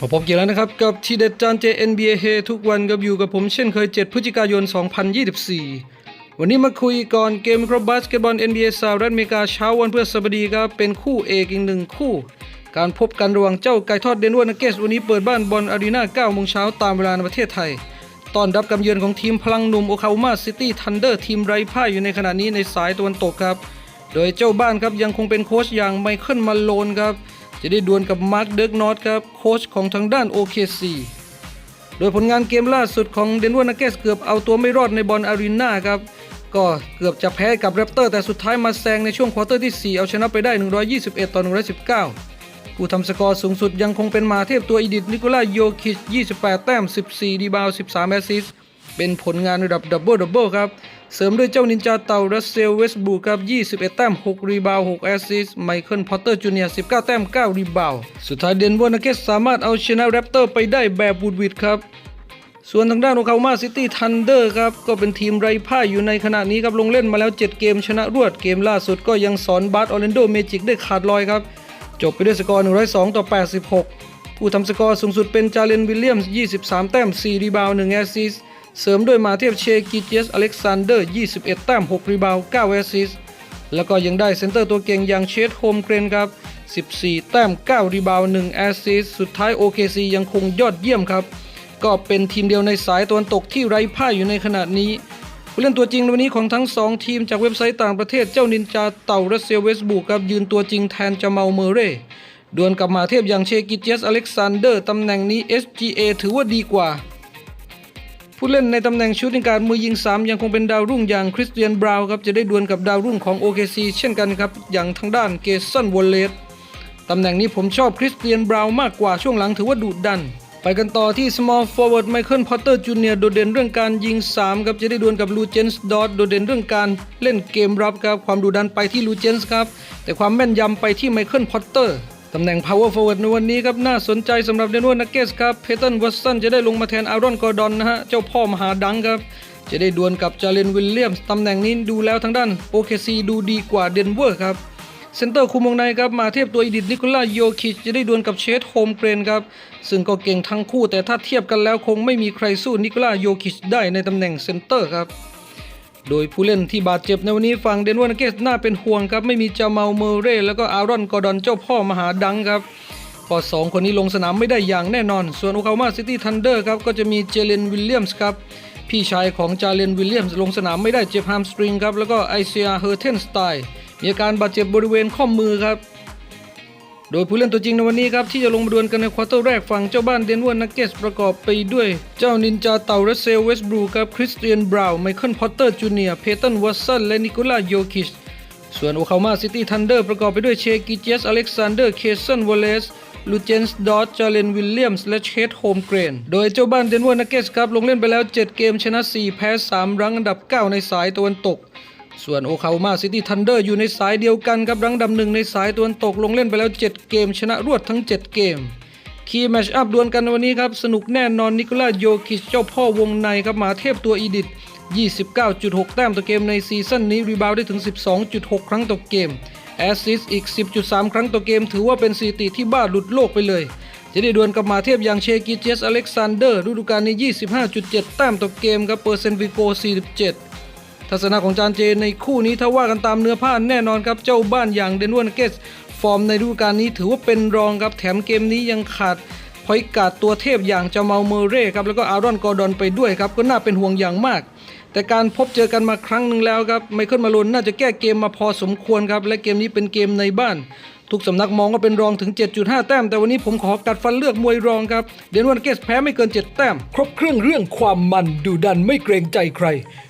พบกันแล้วนะครับกับทีเด็ดจานเจ NBA เฮทุกวันกับอยู่กับผมเช่นเคย 7 พฤศจิกายน 2024 วันนี้มาคุยก่อนเกมครับบาสเกตบอล NBA สหรัฐอเมริกาเช้าวันพฤหัสบดีครับเป็นคู่เอกอีกหนึ่งคู่ การพบกันระหว่างเจ้าไก่ทอดเดนเวอร์นักเกสวันนี้เปิดบ้านบอลอารีนา9โมงเช้าตามเวลาในประเทศไทยต้อนรับกำเยือนของทีมพลังหนุ่มโอคา o มาซิตี้ทันเดอร์ทีมไร้พ่ายอยู่ในขณะนี้ในสายตะวันตกครับ โดยเจ้าบ้านครับยังคงเป็นโค้ชอย่างไมเคิลมาโลนครับ จะได้ดวลกับมาร์คเดิร์กนอตครับโค้ชของทางด้าน OKC โดยผลงานเกมล่าสุดของเดนเวอร์นักเกสเกือบเอาตัวไม่รอดในบอลอารีนาครับ ก็เกือบจะแพ้กับแรปเตอร์แต่สุดท้ายมาแซงในช่วงควอเตอร์ที่ 4 เอาชนะไปได้ 121 ต่อ 119 ผู้ทำสกอร์สูงสุดยังคงเป็นมาเทพตัวอีดิทนิโคล่าโยคิช 28 แต้ม 14รีบาว 13 แอสซิสเป็นผลงานระดับดับเบิลดับเบิลครับ เสริมด้วยเจ้านินจาเต่ารัสเซลเวสบูครับ 21 แต้ม 6 รีบาว 6 แอสซิสไมเคิลพอตเตอร์จูเนียร์ 19 แต้ม 9 รีบาว สุดท้ายเดนเวอร์นักเกสสามารถเอาชนะแรปเตอร์ไปได้แบบบูดวิดครับ ส่วนทางด้านโอคา o มาซิตี้ทันเดอร์ครับ ก็เป็นทีมไร้พ่ายอยู่ในขณะนี้ครับ ลงเล่นมาแล้ว 7 เกมชนะรวด เกมล่าสุดก็ยังสอนบาสออร์แลนโดเมจิกได้ขาดลอยครับ จบไปด้วยสกอร์ 102 ต่อ 86 ผู้ทำสกอร์สูงสุดเป็นจาเลนวิลเลียมส์ 23 แต้ม 4 รีบาว 1 แอสซิสต์ เสริมด้วยมาเทพเชกิเจสอเล็กซานเดอร์ 21 แต้ม 6 รีบาว 9 แอสซิสแล้วก็ยังได้เซนเตอร์ตัวเก่งอย่างเชดโฮมเกรนครับ 14 แต้ม 9 รีบาว 1 แอสซิสสุดท้าย OKC ยังคงยอดเยี่ยมครับ ก็เป็นทีมเดียวในสายตะวันตกที่ไร้พ่ายอยู่ในขณะนี้ผู้เล่นตัวจริงในวันนี้ของทั้ง 2 ทีมจากเว็บไซต์ต่างประเทศเจ้านินจาเต่ารัสเซลเวสบุกครับยืนตัวจริงแทนจามาลเมเร่ดวลกับมาเทพอย่างเชกิเจสอเล็กซานเดอร์ตำแหน่งนี้ SGA ถือว่าดีกว่า ผู้เล่นในตำแหน่งชูติงการมือยิง 3 ยังคงเป็นดาวรุ่งอย่างคริสเตียนบราวน์ครับจะได้ดวลกับดาวรุ่งของ OKC เช่นกันครับ อย่างทางด้านเกสันวอลเลสตำแหน่งนี้ผมชอบคริสเตียนบราวน์มากกว่าช่วงหลังถือว่าดุดัน ไปกันต่อที่ small forward ไมเคิลพอตเตอร์จูเนียร์โดดเด่นเรื่องการยิง 3 ครับจะได้ดวลกับลูเจนส์ดอตโดดเด่นเรื่องการเล่นเกมรับครับความดุดันไปที่ลูเจนส์ครับแต่ความแม่นยำไปที่ไมเคิลพอตเตอร์ ตำแหน่ง power forward ในวันนี้ครับน่าสนใจสำหรับเดนเวอร์นักเกสครับ เพเทนวัตสันจะได้ลงมาแทนอารอนกอร์ดอนนะฮะ เจ้าพ่อมหาดังครับ จะได้ดวลกับจาเลนวิลเลียมส์ตำแหน่งนี้ดูแล้วทางด้าน OKC ดูดีกว่าเดนเวอร์ครับ เซนเตอร์คุมวงในครับมาเทียบตัวอีดิทนิโคล่าโยคิชจะได้ดวลกับเชสโฮมเกรนครับ ซึ่งก็เก่งทั้งคู่แต่ถ้าเทียบกันแล้วคงไม่มีใครสู้นิโคล่าโยคิชได้ในตำแหน่งเซนเตอร์ครับ โดยผู้เล่นที่บาดเจ็บในวันนี้ฝั่งเดนเวอร์นักเกสน่าเป็นห่วงครับ ไม่มีจามาลเมเร่แล้วก็อารอนกอร์ดอนเจ้าพ่อมหาดังครับพอสองคนนี้ลงสนามไม่ได้อย่างแน่นอน ส่วนโอคามาซิตี้ทันเดอร์ครับก็จะมีเจเลนวิลเลียมส์ครับพี่ชายของจาเลนวิลเลียมส์ลงสนามไม่ได้เจ็บฮามสตริงครับแล้วก็ไอเซียเฮอร์เทนสไตล์มีอาการบาดเจ็บบริเวณข้อมือครับ โดยผู้เล่นตัวจริงในวันนี้ครับ ที่จะลงมาดวลกันในควอเตอร์แรกฝั่งเจ้าบ้านเดนเวอร์นักเกสประกอบไปด้วยเจ้านินจาเต่ารัสเซลเวสบรูครับคริสเตียนบราวน์ไมเคิลพอตเตอร์จูเนียร์เพตันวัตสันและนิโคล่าโยคิชส่วนโอคามาซิตี้ทันเดอร์ประกอบไปด้วยเชกิเจสอเล็กซานเดอร์เคสันวอลเลสลูเจนส์ดอตจาเลนวิลเลียมส์และเชดโฮมเกรน โดยเจ้าบ้านเดนเวอร์นักเกสครับลงเล่นไปแล้ว 7 เกมชนะ 4 แพ้ 3 รั้งอันดับ 9 ในสายตะวันตก ส่วนโอคา o มาซิตี้ทันเดอร์อยู่ในสายเดียวกันครับรังดับหนึ่งในสายตะวันตกลงเล่นไปแล้ว 7 เกม ชนะรวดทั้ง 7 เกม คีย์แมชอัพดวลกันวันนี้ครับ สนุกแน่นอนนิโคลาโยคิชเจ้าพ่อวงในครับมาเทพตัวอีดิท29.6 แต้มต่อเกมในซีซั่นนี้ รีบาวได้ถึง 12.6 ครั้งต่อเกมแอสซิสอีก 10.3 ครั้งต่อเกม ถือว่าเป็นสถิติที่บ้าหลุดโลกไปเลย จะได้ดวลกับมาเทพอย่างเชกิเจสอเล็กซานเดอร์ฤดูกาลนี้ 25.7 แต้มต่อเกมครับเปอร์เซนต์วิโก 47 ทัศนะของจานเจในคู่นี้ถ้าว่ากันตามเนื้อผ้าแน่นอนครับเจ้าบ้านอย่างเดนวนเกสฟอร์มในฤดูกาลนี้ถือว่าเป็นรองครับแถมเกมนี้ยังขาดพอยการ์ดตัวเทพอย่างจามาลเมเร่ครับแล้วก็อารอนกอร์ดอนไปด้วยครับก็น่าเป็นห่วงอย่างมาก แต่การพบเจอกันมาครั้งหนึ่งแล้วครับไมเคิลมาลนน่าจะแก้เกมมาพอสมควรครับและเกมนี้เป็นเกมในบ้าน ทุกสำนักมองว่าเป็นรองถึง 7.5 แต้ม แต่วันนี้ผมขอกัดฟันเลือกมวยรองครับเดนวันเกสแพ้ไม่เกิน 7 แต้ม ครบเครื่องเรื่องความมันดูดันไม่เกรงใจใคร